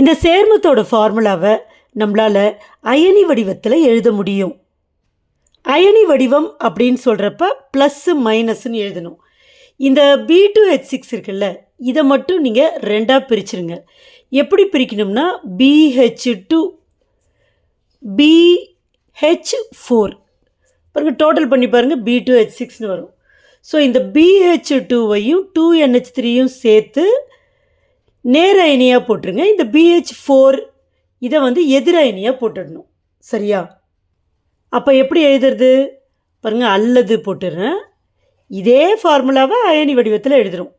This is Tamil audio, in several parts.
இந்த சேர்மத்தோட ஃபார்முலாவை நம்மளால் அயனி வடிவத்தில் எழுத முடியும். அயனி வடிவம் அப்படின்னு சொல்கிறப்ப ப்ளஸ்ஸு மைனஸ்ன்னு எழுதணும். இந்த பி டூ ஹெச் சிக்ஸ் இருக்குல்ல இதை மட்டும் நீங்கள் ரெண்டாக பிரிச்சுருங்க. எப்படி பிரிக்கணும்னா பிஹெச் டூ பிஹெச் ஃபோர் பாருங்கள் டோட்டல் பண்ணி பாருங்கள் பி டூ ஹெச் சிக்ஸ்னு வரும். ஸோ இந்த பிஹெச் டூவையும் டூ என்ஹெச் த்ரீயும் சேர்த்து நேர அயனியாக போட்டுருங்க. இந்த பிஹெச் ஃபோர் இதை வந்து எதிர அயனியாக போட்டுடணும். சரியா? அப்போ எப்படி எழுதுறது? பாருங்கள் அல்லது போட்டுடுறேன். இதே ஃபார்முலாவை அயனி வடிவத்தில் எழுதுகிறோம்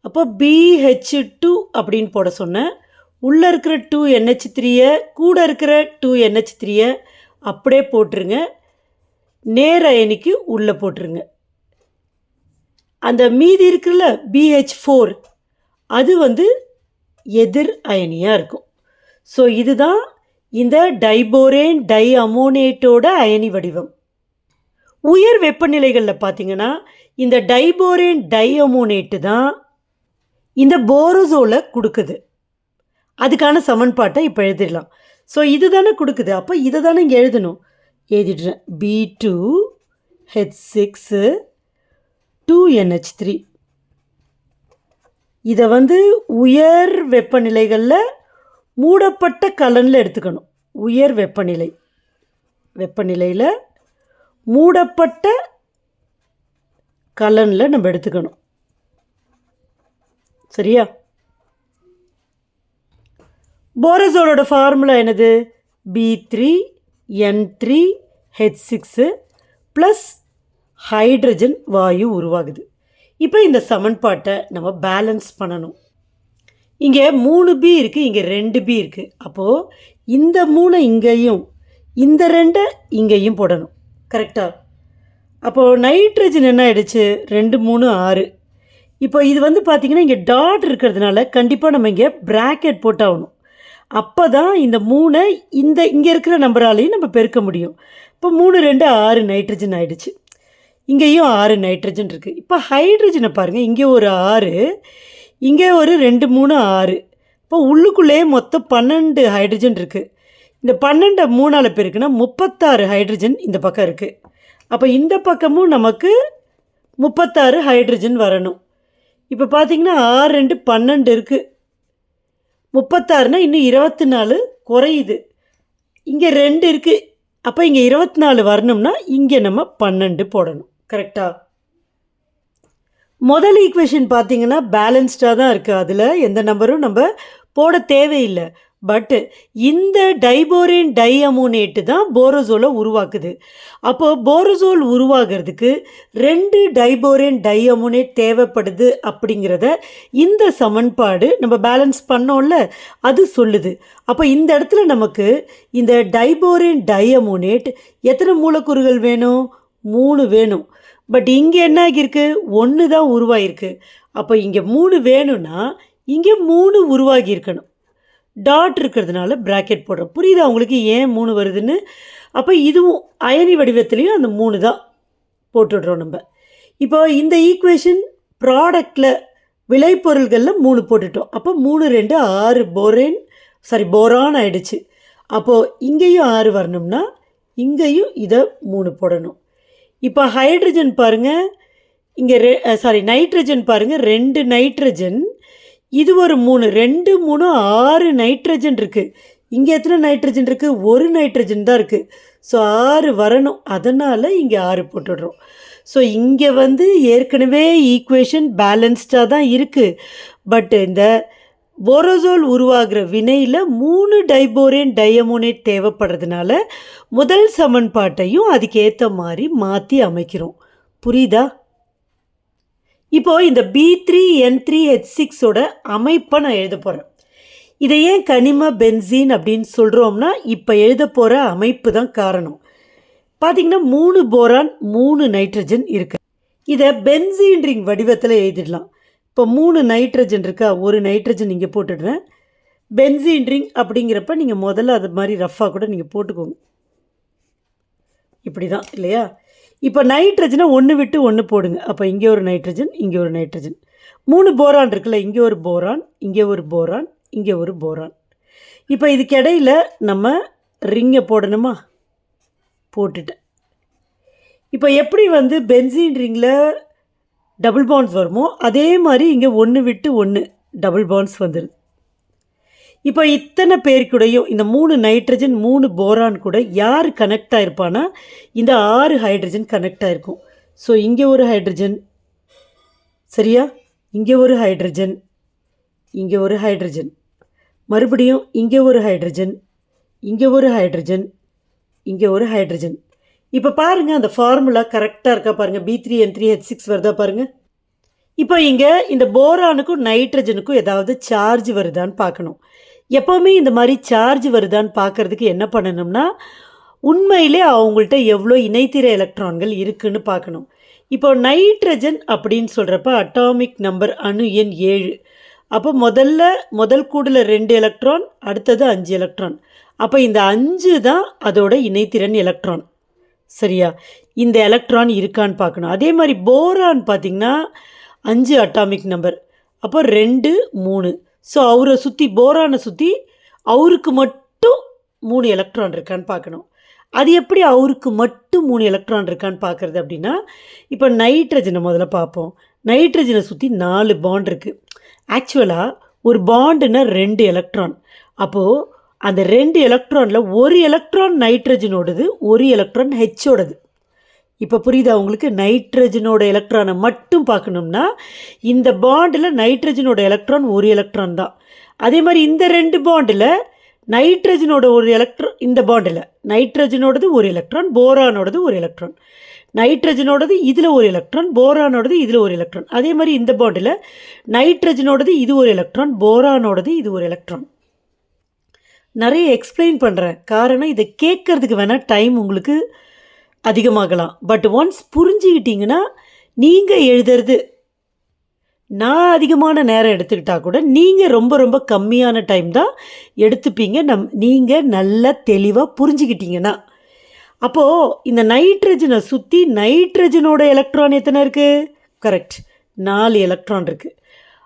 அப்போ பிஹெச் டூ அப்படின்னு போட சொன்னேன். உள்ளே இருக்கிற டூ என்ஹெச் த்ரீயை கூட இருக்கிற டூ என்ஹெச் த்ரீயை அப்படியே போட்டுருங்க. நேர அயனிக்கு உள்ளே போட்டுருங்க. அந்த மீதி இருக்குல்ல பிஹெச் ஃபோர் அது வந்து எதிர் அயனியாக இருக்கும். ஸோ இதுதான் இந்த டைபோரேன் டை அமோனேட்டோட அயனி வடிவம். உயர் வெப்பநிலைகளில் பார்த்தீங்கன்னா இந்த டைபோரேன் டை அமோனேட்டு தான் இந்த போரோசோலை கொடுக்குது. அதுக்கான சமன்பாட்டை இப்போ எழுதிடலாம். ஸோ இது தானே கொடுக்குது. அப்போ இதை தானே இங்கே எழுதணும். எழுதிடுறேன். P two H six two NH three இதை வந்து உயர் வெப்பநிலைகளில் மூடப்பட்ட கலனில் எடுத்துக்கணும். உயர் வெப்பநிலை. வெப்பநிலையில் மூடப்பட்ட கலனில் நம்ம எடுத்துக்கணும். சரியா? போரசோலோட ஃபார்முலா என்னது? P three N three H six plus hydrogen வாயு உருவாகுது. இப்போ இந்த சமன்பாட்டை நம்ம பேலன்ஸ் பண்ணணும். இங்கே மூணு பி இருக்குது இங்கே ரெண்டு பி இருக்குது அப்போது இந்த மூணு இங்கேயும் இந்த ரெண்டை இங்கேயும் போடணும். கரெக்டாக அப்போது நைட்ரஜன் என்ன ஆகிடுச்சு ரெண்டு மூணு ஆறு. இப்போ இது வந்து பார்த்திங்கன்னா இங்கே டாட் இருக்கிறதுனால கண்டிப்பாக நம்ம இங்கே ப்ராக்கெட் போட்டாகணும். அப்போ தான் இந்த மூணை இந்த இங்கே இருக்கிற நம்பராலையும் நம்ம பெருக்க முடியும். இப்போ மூணு ரெண்டு ஆறு நைட்ரஜன் ஆகிடுச்சு இங்கேயும் ஆறு நைட்ரஜன் இருக்குது இப்போ ஹைட்ரஜனை பாருங்கள் இங்கே ஒரு ஆறு இங்கே ஒரு ரெண்டு மூணு ஆறு. இப்போ உள்ளுக்குள்ளேயே மொத்தம் பன்னெண்டு ஹைட்ரஜன் இருக்குது இந்த பன்னெண்டை மூணால் பேருக்குன்னா முப்பத்தாறு ஹைட்ரஜன் இந்த பக்கம் இருக்குது அப்போ இந்த பக்கமும் நமக்கு முப்பத்தாறு ஹைட்ரஜன் வரணும். இப்போ பார்த்தீங்கன்னா ஆறு ரெண்டு பன்னெண்டு இருக்குது முப்பத்தாறுனா இன்னும் இருபத்தி நாலு குறையுது. இங்கே ரெண்டு இருக்குது அப்போ இங்கே இருபத்தி நாலு வரணும்னா இங்கே நம்ம பன்னெண்டு போடணும். கரெக்டாக முதல் ஈக்குவேஷன் பார்த்தீங்கன்னா பேலன்ஸ்டாக தான் இருக்குது அதில் எந்த நம்பரும் நம்ம போட தேவையில்லை. பட்டு இந்த டைபோரின் டை அமோனேட்டு தான் போரோசோலை உருவாக்குது. அப்போது போரோசோல் உருவாகிறதுக்கு ரெண்டு டைபோரின் டை அமோனேட் தேவைப்படுது அப்படிங்கிறத இந்த சமன்பாடு நம்ம பேலன்ஸ் பண்ணோம்ல அது சொல்லுது. அப்போ இந்த இடத்துல நமக்கு இந்த டைபோரின் டை அமோனேட் எத்தனை மூலக்கூறுகள் வேணும்? மூணு வேணும். பட் இங்கே என்ன ஆகியிருக்கு ஒன்று தான் உருவாகிருக்கு அப்போ இங்கே மூணு வேணும்னா இங்கே மூணு உருவாகி இருக்கணும் டாட் இருக்கிறதுனால ப்ராக்கெட் போடுறோம். புரியுதா உங்களுக்கு? ஏன் மூணு வருதுன்னு? அப்போ இதுவும் அயனி வடிவத்துலேயும் அந்த மூணு தான் போட்டுடுறோம் நம்ம. இப்போ இந்த ஈக்குவேஷன் ப்ராடக்டில் விளைபொருள்களில் மூணு போட்டுட்டோம். அப்போ மூணு ரெண்டு ஆறு போரேன் சாரி போரான் ஆயிடுச்சு. அப்போது இங்கேயும் ஆறு வரணும்னா இங்கேயும் இதை மூணு போடணும். இப்போ ஹைட்ரஜன் பாருங்கள் இங்கே ரெ சாரி நைட்ரஜன் பாருங்கள் ரெண்டு நைட்ரஜன் இது ஒரு மூணு ரெண்டு மூணு ஆறு நைட்ரஜன் இருக்குது இங்கே எத்தனை நைட்ரஜன் இருக்குது ஒரு நைட்ரஜன் தான் இருக்குது ஸோ ஆறு வரணும். அதனால் இங்கே ஆறு போட்டுடுறோம். ஸோ இங்கே வந்து ஏற்கனவே ஈக்குவேஷன் பேலன்ஸ்டாக தான் இருக்குது பட் இந்த போரோசோல் உருவாகிற வினையில் மூணு டைபோரேன் டையமோனேட் தேவைப்படுறதுனால முதல் சமன்பாட்டையும் அதுக்கேற்ற மாதிரி மாற்றி அமைக்கிறோம். புரியுதா? இப்போ இந்த P three N three H சிக்ஸோட அமைப்பை நான் எழுத போகிறேன் இதை ஏன் கனிம பென்சீன் அப்படின்னு சொல்கிறோம்னா இப்போ எழுத போகிற அமைப்பு தான் காரணம். பார்த்தீங்கன்னா மூணு போரான் மூணு நைட்ரஜன் இருக்குது இதை பென்சின் ரிங் வடிவத்தில் எழுதிடலாம். இப்போ மூணு நைட்ரஜன் இருக்கா? ஒரு நைட்ரஜன் இங்கே போட்டுடுறேன். பென்சின் ரிங் அப்படிங்கிறப்ப நீங்கள் முதல்ல அது மாதிரி ரஃப்பாக கூட நீங்கள் போட்டுக்கோங்க. இப்படி தான் இல்லையா? இப்போ நைட்ரஜனை ஒன்று விட்டு ஒன்று போடுங்க. அப்போ இங்கே ஒரு நைட்ரஜன் இங்கே ஒரு நைட்ரஜன் மூணு போரான் இருக்குல்ல இங்கே ஒரு போரான் இங்கே ஒரு போரான் இங்கே ஒரு போரான் இப்போ இதுக்கிடையில் நம்ம ரிங்கை போடணுமா? போட்டுட்டேன். இப்போ எப்படி வந்து பென்சின் ரிங்கில் டபுள் பாண்ட்ஸ் வருமோ அதே மாதிரி இங்கே ஒன்று விட்டு ஒன்று டபுள் பாண்ட்ஸ் வந்துடுது இப்போ இத்தனை பேர் இந்த மூணு நைட்ரஜன் மூணு போரான் கூட யார் கனெக்ட் ஆகிருப்பானா இந்த ஆறு ஹைட்ரஜன் கனெக்ட் ஆகிருக்கும் ஸோ இங்கே ஒரு ஹைட்ரஜன் சரியா? இங்கே ஒரு ஹைட்ரஜன் இங்கே ஒரு ஹைட்ரஜன் மறுபடியும் இங்கே ஒரு ஹைட்ரஜன் இங்கே ஒரு ஹைட்ரஜன் இங்கே ஒரு ஹைட்ரஜன் இப்போ பாருங்கள் அந்த ஃபார்முலா கரெக்டாக இருக்கா பாருங்கள் P three N three H six வருதா பாருங்கள் இப்போ இங்கே இந்த போரானுக்கும் நைட்ரஜனுக்கும் ஏதாவது சார்ஜ் வருதான்னு பார்க்கணும். எப்போவுமே இந்த மாதிரி சார்ஜ் வருதான்னு பார்க்கறதுக்கு என்ன பண்ணணும்னா உண்மையிலே அவங்கள்ட்ட எவ்வளோ இணைத்திர எலக்ட்ரான்கள் இருக்குன்னு பார்க்கணும். இப்போ நைட்ரஜன் அப்படின்னு சொல்கிறப்ப அட்டாமிக் நம்பர் அணு எண் ஏழு. அப்போ முதல்ல முதல் கூடில் ரெண்டு எலக்ட்ரான் அடுத்தது அஞ்சு எலக்ட்ரான் அப்போ இந்த அஞ்சு தான் அதோட இணைத்திறன் எலக்ட்ரான் சரியா? இந்த எலக்ட்ரான் இருக்கான்னு பார்க்கணும். அதே மாதிரி போரான் பார்த்திங்கன்னா அஞ்சு அட்டாமிக் நம்பர் அப்போ ரெண்டு மூணு. ஸோ அவரை சுற்றி போரானை சுற்றி அவருக்கு மட்டும் மூணு எலக்ட்ரான் இருக்கான்னு பார்க்கணும். அது எப்படி அவருக்கு மட்டும் மூணு எலக்ட்ரான் இருக்கான்னு பார்க்குறது அப்படின்னா இப்போ நைட்ரஜனை முதல்ல பார்ப்போம். நைட்ரஜனை சுற்றி நாலு பாண்ட் இருக்குது ஆக்சுவலாக ஒரு பாண்டுன்னா ரெண்டு எலக்ட்ரான் அப்போது அந்த ரெண்டு எலக்ட்ரானில் ஒரு எலக்ட்ரான் நைட்ரஜனோடது ஒரு எலக்ட்ரான் ஹெச்சோடது இப்போ புரியுதா உங்களுக்கு? நைட்ரஜனோட எலக்ட்ரானை மட்டும் பார்க்கணும்னா இந்த பாண்டில் நைட்ரஜனோட எலக்ட்ரான் ஒரு எலக்ட்ரான் தான். அதே மாதிரி இந்த ரெண்டு பாண்டில் நைட்ரஜனோட ஒரு எலக்ட்ரான் இந்த பாண்டில் நைட்ரஜனோடது ஒரு எலக்ட்ரான் போரானோடது ஒரு எலக்ட்ரான் நைட்ரஜனோடது இதில் ஒரு எலக்ட்ரான் போரானோடது இதில் ஒரு எலக்ட்ரான் அதே மாதிரி இந்த பாண்டில் நைட்ரஜனோடது இது ஒரு எலக்ட்ரான் போரானோடது இது ஒரு எலக்ட்ரான் நிறைய எக்ஸ்பிளைன் பண்ணுறேன் காரணம் இதை கேட்கறதுக்கு வேணால் டைம் உங்களுக்கு அதிகமாகலாம். பட் ஒன்ஸ் புரிஞ்சுக்கிட்டிங்கன்னா நீங்கள் எழுதுறது நான் அதிகமான நேரம் எடுத்துக்கிட்டால் கூட நீங்கள் ரொம்ப ரொம்ப கம்மியான டைம் தான் எடுத்துப்பீங்க. நம் நீங்கள் நல்லா தெளிவாக புரிஞ்சுக்கிட்டீங்கன்னா அப்போது இந்த நைட்ரஜனை சுற்றி நைட்ரஜனோட எலக்ட்ரான் எத்தனை இருக்குது கரெக்ட் நாலு எலக்ட்ரான் இருக்குது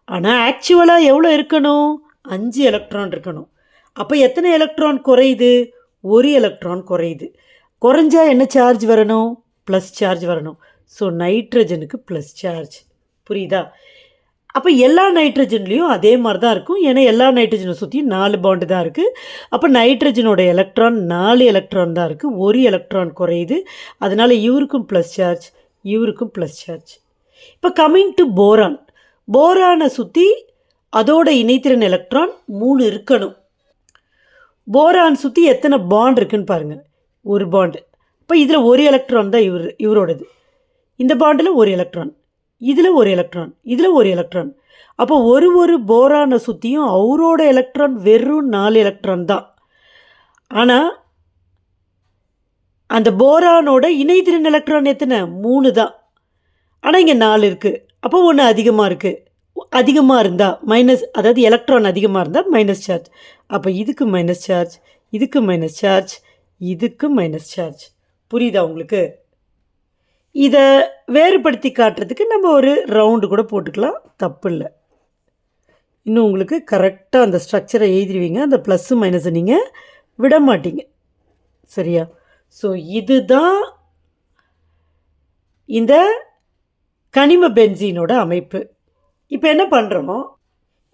ஆனால் ஆக்சுவலாக எவ்வளோ இருக்கணும்? அஞ்சு எலக்ட்ரான் இருக்கணும். அப்போ எத்தனை எலக்ட்ரான் குறையுது? ஒரு எலக்ட்ரான் குறையுது. குறைஞ்சா என்ன சார்ஜ் வரணும்? ப்ளஸ் சார்ஜ் வரணும். ஸோ நைட்ரஜனுக்கு ப்ளஸ் சார்ஜ் புரியுதா? அப்போ எல்லா நைட்ரஜன்லேயும் அதே மாதிரி தான் இருக்கும். ஏன்னா எல்லா நைட்ரஜனை சுற்றியும் நாலு பாண்டு தான் இருக்குது அப்போ நைட்ரஜனோட எலக்ட்ரான் நாலு எலக்ட்ரான் தான் இருக்குது ஒரு எலக்ட்ரான் குறையுது. அதனால் இவருக்கும் ப்ளஸ் சார்ஜ் இவருக்கும் ப்ளஸ் சார்ஜ் இப்போ கம்மிங் டு போரான் போரானை சுற்றி அதோட இணைத்திறன் எலக்ட்ரான் மூணு இருக்கணும். போரான் சுற்றி எத்தனை பாண்ட் இருக்குன்னு பாருங்கள் ஒரு பாண்டு இப்போ இதில் ஒரு எலக்ட்ரான் தான் இவர் இவரோடது. இந்த பாண்டில் ஒரு எலக்ட்ரான் இதில் ஒரு எலக்ட்ரான் இதில் ஒரு எலக்ட்ரான் அப்போ ஒரு ஒரு போரானை சுற்றியும் அவரோட எலக்ட்ரான் வெறும் நாலு எலக்ட்ரான் தான். ஆனால் அந்த போரானோட இணைதிறன் எலக்ட்ரான் எத்தனை? மூணு தான். ஆனால் இங்கே நாலு இருக்குது அப்போ ஒன்று அதிகமாக இருக்குது அதிகமாக இருந்தால் மைனஸ் அதாவது எலக்ட்ரான் அதிகமாக இருந்தால் மைனஸ் சார்ஜ் அப்போ இதுக்கு மைனஸ் சார்ஜ் இதுக்கு மைனஸ் சார்ஜ் இதுக்கு மைனஸ் சார்ஜ் புரியுதா உங்களுக்கு? இதை வேறுபடுத்தி காட்டுறதுக்கு நம்ம ஒரு ரவுண்டு கூட போட்டுக்கலாம். தப்பு இல்லை. இன்னும் உங்களுக்கு கரெக்டாக அந்த ஸ்ட்ரக்சரை எழுதிடுவீங்க. அந்த ப்ளஸ்ஸு மைனஸை நீங்கள் விட மாட்டீங்க. சரியா? ஸோ இதுதான் இந்த கனிம பென்சீனோட அமைப்பு. இப்போ என்ன பண்ணுறோம்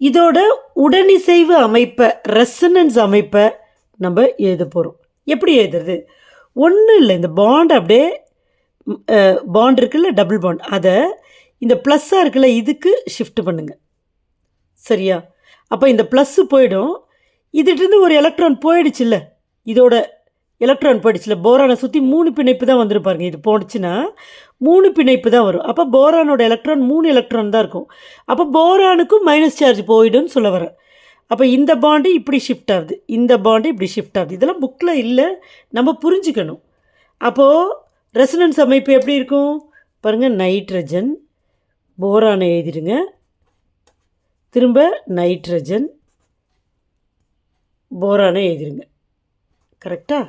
இதோட உடனிசைவு அமைப்பை ரெசனன்ஸ் அமைப்பை நம்ம எழுத போகிறோம் எப்படி எழுதுறது? ஒன்றும் இல்லை இந்த பாண்ட் அப்படியே பாண்ட் இருக்குல்ல டபுள் பாண்ட் அதை இந்த ப்ளஸ்ஸாக இருக்குல்ல இதுக்கு ஷிஃப்ட் பண்ணுங்கள் சரியா? அப்போ இந்த ப்ளஸ்ஸு போயிடும். இதுகிட்டருந்து ஒரு எலக்ட்ரான் போயிடுச்சுல்ல இதோட எலக்ட்ரான் போயிடுச்சுல போரானை சுற்றி மூணு பிணைப்பு தான் வந்துருப்பாருங்க இது போனுச்சுன்னா மூணு பிணைப்பு தான் வரும். அப்போ போரானோட எலக்ட்ரான் மூணு எலக்ட்ரான் தான் இருக்கும். அப்போ போரானுக்கும் மைனஸ் சார்ஜ் போயிடும்னு சொல்ல வரேன் அப்போ இந்த பாண்டு இப்படி ஷிஃப்ட் ஆகுது. இந்த பாண்டு இப்படி ஷிஃப்ட் ஆகுது. இதெல்லாம் புக்கில் இல்லை. நம்ம புரிஞ்சுக்கணும். அப்போது ரெசனன்ஸ் அமைப்பு எப்படி இருக்கும்? பாருங்கள் நைட்ரஜன் போரானை எழுதிடுங்க. திரும்ப நைட்ரஜன் போரானை எழுதிடுங்க. கரெக்டாக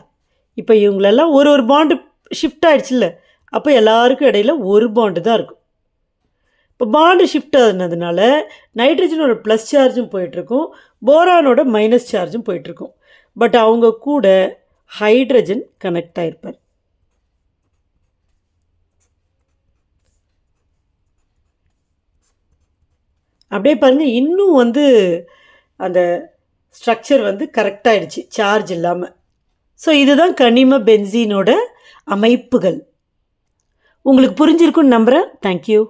இப்போ இவங்களெல்லாம் ஒரு ஒரு பாண்டு ஷிஃப்ட் ஆகிடுச்சுல்ல அப்போ எல்லாருக்கும் இடையில ஒரு பாண்டு தான் இருக்கும். இப்போ பாண்டு ஷிஃப்ட் ஆகுனதுனால நைட்ரஜனோட ப்ளஸ் சார்ஜும் போயிட்டுருக்கும். போரானோட மைனஸ் சார்ஜும் போயிட்டுருக்கும். பட் அவங்க கூட ஹைட்ரஜன் கனெக்ட் ஆகிருப்பார் அப்படியே பாருங்கள் இன்னும் வந்து அந்த ஸ்ட்ரக்சர் வந்து கரெக்டாகிடுச்சு சார்ஜ் இல்லாமல் ஸோ இதுதான் கனிம பென்சீனோட அமைப்புகள். உங்களுக்கு புரிஞ்சிருக்குன்னு நம்புகிறேன் தேங்க்யூ